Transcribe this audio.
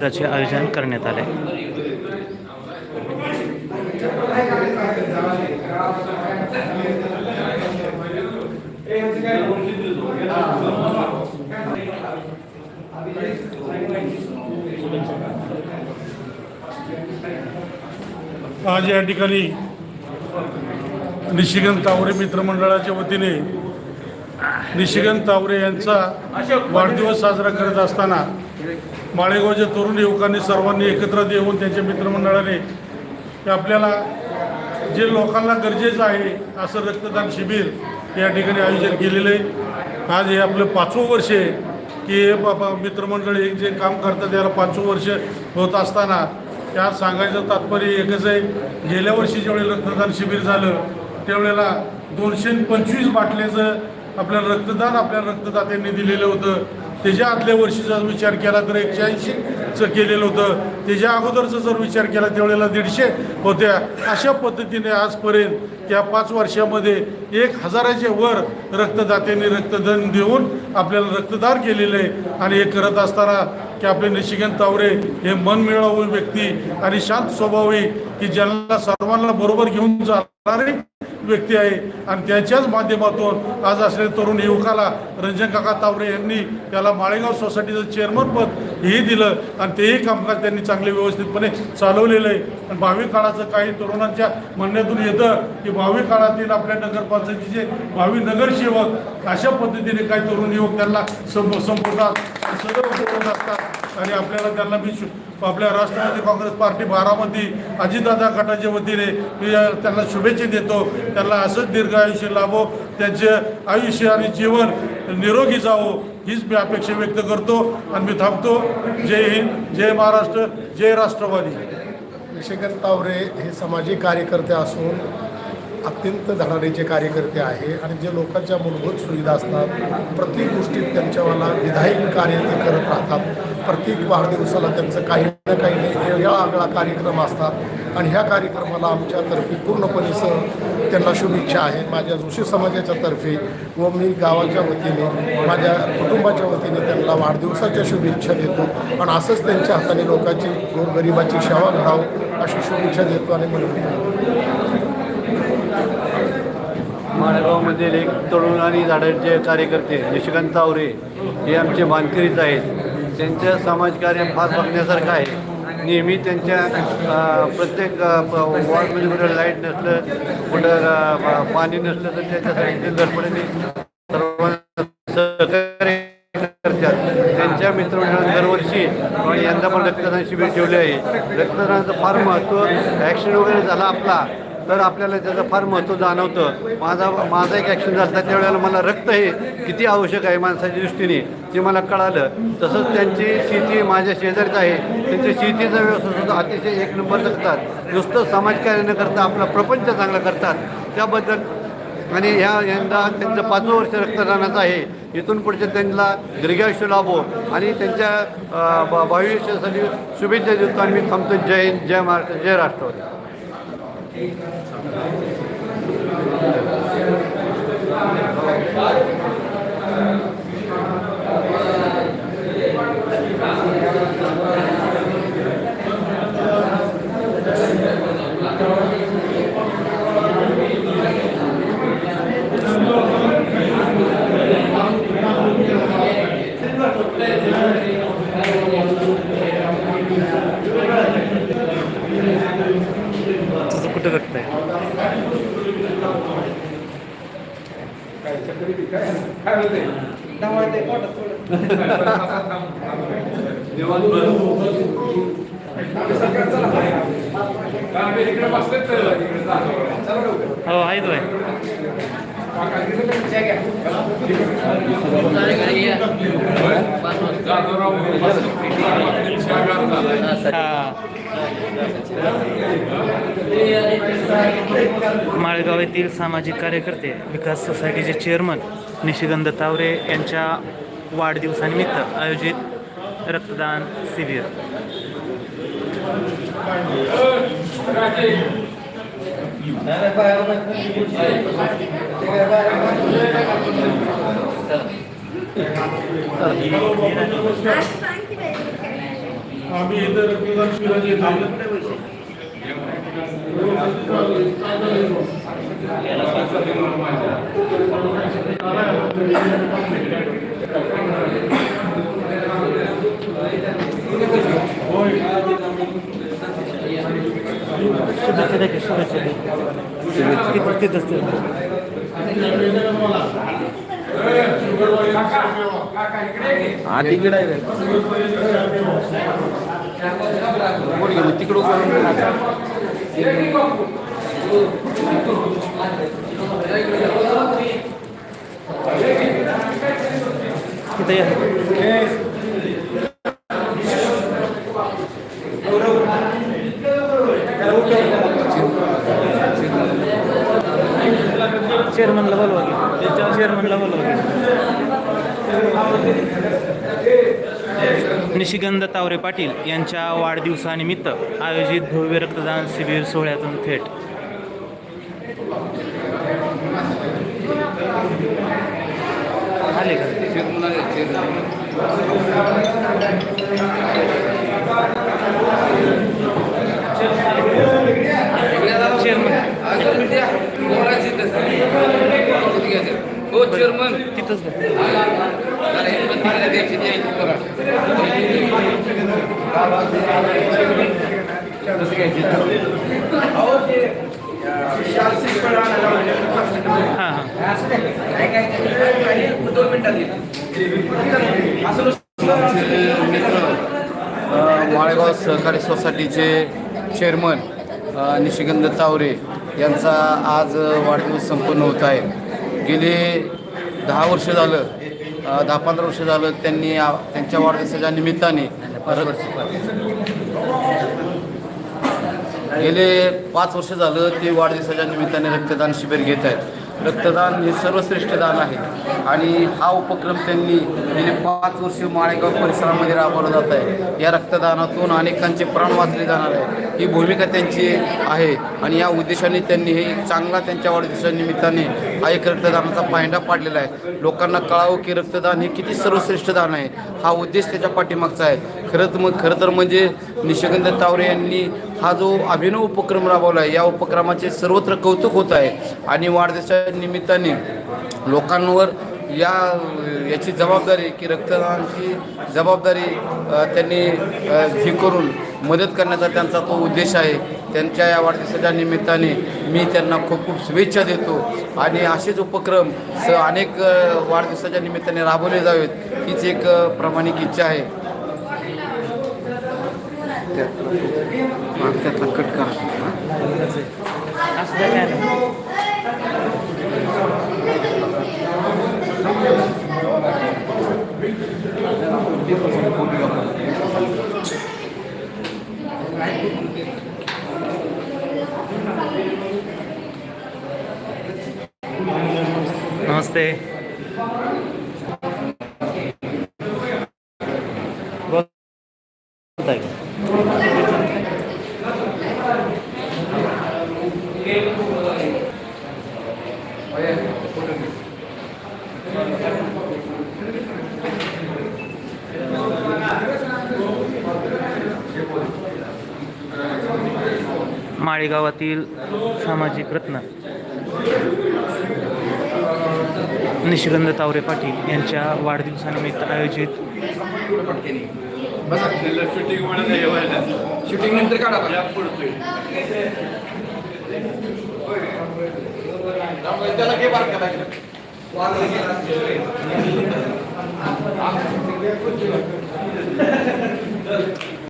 शिबिराचे आयोजन करण्यात आले. आज या ठिकाणी निशिगंध तावरे मित्रमंडळाच्या वतीने निशिगंध तावरे यांचा वाढदिवस साजरा करत असताना माळेगावच्या तरुण युवकांनी सर्वांनी एकत्र येऊन त्यांच्या मित्रमंडळाने ते आपल्याला जे लोकांना गरजेचं आहे असं रक्तदान शिबिर या ठिकाणी आयोजन केलेलं आहे. आज हे आपलं पाचवं वर्ष आहे की हे बाबा मित्रमंडळ एक जे काम करतात त्याला पाचवं वर्ष होत असताना त्यात सांगायचं तात्पर्य एकच आहे गेल्या वर्षी ज्यावेळी रक्तदान शिबिर झालं त्यावेळेला दोनशे पंचवीस बाटल्याचं आपल्याला रक्तदान आपल्या रक्तदात्यांनी दिलेलं होतं. त्याच्या आदल्या वर्षीचा जर विचार केला तर एकशे ऐंशीचं केलेलं होतं. त्याच्या अगोदरचा जर विचार केला त्यावेळेला दीडशे होत्या. अशा पद्धतीने आजपर्यंत या पाच वर्षामध्ये एक हजाराच्या वर रक्तदात्यांनी रक्तदान देऊन आपल्याला रक्तदान केलेलं आहे. आणि हे करत असताना की आपले निशिकांत तावरे हे मन मिळावू व्यक्ती आणि शांत स्वभावी की ज्यांना सर्वांना बरोबर घेऊन जाणारे व्यक्ती आहे. आणि त्यांच्याच माध्यमातून आज असलेल्या तरुण युवकाला रंजन काका तावरे यांनी त्याला माळेगाव सोसायटीचं चेअरमन पद हेही दिलं आणि तेही कामकाज त्यांनी चांगले व्यवस्थितपणे चालवलेलं आहे. आणि भावी काळाचं काही तरुणांच्या म्हणण्यातून येतं की भावी काळातील आपल्या नगरपंचायतीचे भावी नगरसेवक अशा पद्धतीने काही तरुण युवक त्यांना संप संपवतात सदैव बोलत असतात. आणि आपल्याला त्यांना मी आपल्या राष्ट्रवादी काँग्रेस पार्टी बारामती अजितदादा गटाच्या वतीने मी त्यांना शुभेच्छा देतो. त्यांना असंच दीर्घ आयुष्य लाभो त्यांचे आयुष्य आणि जीवन निरोगी जावो हीच मी अपेक्षा व्यक्त करतो. आणि मी थांबतो. जय हिंद जय महाराष्ट्र जय राष्ट्रवादी. निशिकांत तावरे हे सामाजिक कार्यकर्ते असून अत्यंत धडाडीचे कार्यकर्ते आहे आणि जे लोकांच्या मूलभूत सुविधा असतात प्रत्येक गोष्टीत त्यांच्यावाला विधायक कार्य ते करत राहतात. प्रत्येक वाढदिवसाला त्यांचं काही ना काही नाही वेगळा आगळा कार्यक्रम असतात आणि ह्या कार्यक्रमाला आमच्यातर्फे पूर्णपणे सह त्यांना शुभेच्छा आहे माझ्या जोशी समाजाच्या तर्फे व मी गावाच्या वतीने माझ्या कुटुंबाच्या वतीने त्यांना वाढदिवसाच्या शुभेच्छा देतो आणि असंच त्यांच्या हाताने लोकांची गोरगरिबाची सेवा घडावं अशी शुभेच्छा देतो आणि म्हणून माळेगावमधील एक तरुण आणि झाडांचे कार्यकर्ते निशिकांत तावरे हे आमचे मानकरीच आहेत. त्यांचं समाजकार्य फार बघण्यासारखं आहे. नेहमी त्यांच्या प्रत्येक वॉर्डमध्ये कुठं लाइट नसलं कुठं पाणी नसलं तर त्याच्यासाठी ते धडपडीने सर्वांना सहकार्य करतात. त्यांच्या मित्रमंडळात दरवर्षी आणि यंदा पण रक्तदान शिबिर ठेवले आहे. रक्तदानाचं फार महत्त्व ॲक्सिडेंट वगैरे झाला आपला. तर आपल्याला त्याचं फार महत्त्व जाणवतं. माझा माझा एक ॲक्शन झाला त्यावेळेला मला रक्त हे किती आवश्यक आहे माणसाच्या दृष्टीने ते मला कळालं. तसंच त्यांची शेती माझ्या शेजारीच आहे. त्यांच्या शेतीचा व्यवसाय सुद्धा अतिशय एक नंबर करतात. नुसतं समाजकार्य न करता आपला प्रपंच चांगला करतात. त्याबद्दल आणि ह्या यंदा त्यांचं पाचवं वर्ष रक्तदानाचं आहे. इथून पुढचे त्यांना दीर्घायुष्य लाभो. आणि त्यांच्या अ, भविष्यासाठी शुभेच्छा देतो आणि मी थांबतो. जय हिंद जय महाराष्ट्र जय राष्ट्रवादी. Thank you. कुठं आहे हो आहे तो आहे माळेगाव येथील सामाजिक कार्यकर्ते विकास सोसायटीचे चेअरमन निशिगंध तावरे यांच्या वाढदिवसानिमित्त आयोजित रक्तदान शिबिर. आम्ही इथं रक्तदान शिबिराचे येतो शुभेच्छा द्या की, शुभेच्छा द्या तिथं तिथंच ते. चेयरमन लेवल वगैरे चेअरमन लेवल वगैरे निशिगंध तावरे पाटील यांच्या वाढदिवसानिमित्त आयोजित भव्य रक्तदान शिबिर सोहळ्यातून थेट. हो चेअरमन तिथंच माळेगाव सहकारी सोसायटीचे चेअरमन निशिगंध तावरे यांचा आज वाढदिवस संपन्न होत आहे. गेले दहा वर्ष झालं दहा पंधरा वर्ष झालं त्यांनी त्यांच्या वाढदिवसाच्या निमित्ताने गेले पाच वर्ष झालं ते वाढदिवसाच्या निमित्ताने रक्तदान शिबिर घेत आहेत. रक्तदान हे सर्वश्रेष्ठ दान आहे आणि हा उपक्रम त्यांनी गेले पाच वर्ष माळेगाव परिसरामध्ये राबवला जात आहे. या रक्तदानातून अनेकांचे प्राण वाचले जाणार आहे ही भूमिका त्यांची आहे आणि या उद्देशाने त्यांनी हे चांगला त्यांच्या वाढदिवसाच्या निमित्ताने हा एक रक्तदानाचा पायंडा पाडलेला आहे. लोकांना कळावं की रक्तदान हे किती सर्वश्रेष्ठ दान आहे. हा उद्देश त्याच्या पाठीमागचा आहे. खरंच मग खरं तर म्हणजे निशिगंध तावरे यांनी हा जो अभिनव उपक्रम राबवला आहे या उपक्रमाचे सर्वत्र कौतुक होत आहे. आणि वाढदिवसाच्या निमित्ताने लोकांवर या याची जबाबदारी की रक्तदानाची जबाबदारी त्यांनी हे करून मदत करण्याचा त्यांचा तो उद्देश आहे. त्यांच्या या वाढदिवसाच्या निमित्ताने मी त्यांना खूप खूप शुभेच्छा देतो. आणि असेच उपक्रम स अनेक वाढदिवसाच्या निमित्ताने राबवले जावेत हीच एक प्रामाणिक इच्छा आहे. त्यातला कट करा. नमस्ते. माळेगावातील सामाजिक रत्न. निशिगंध तावरे पाटील यांच्या वाढदिवसानिमित्त आयोजित शूटिंग नंतर काढा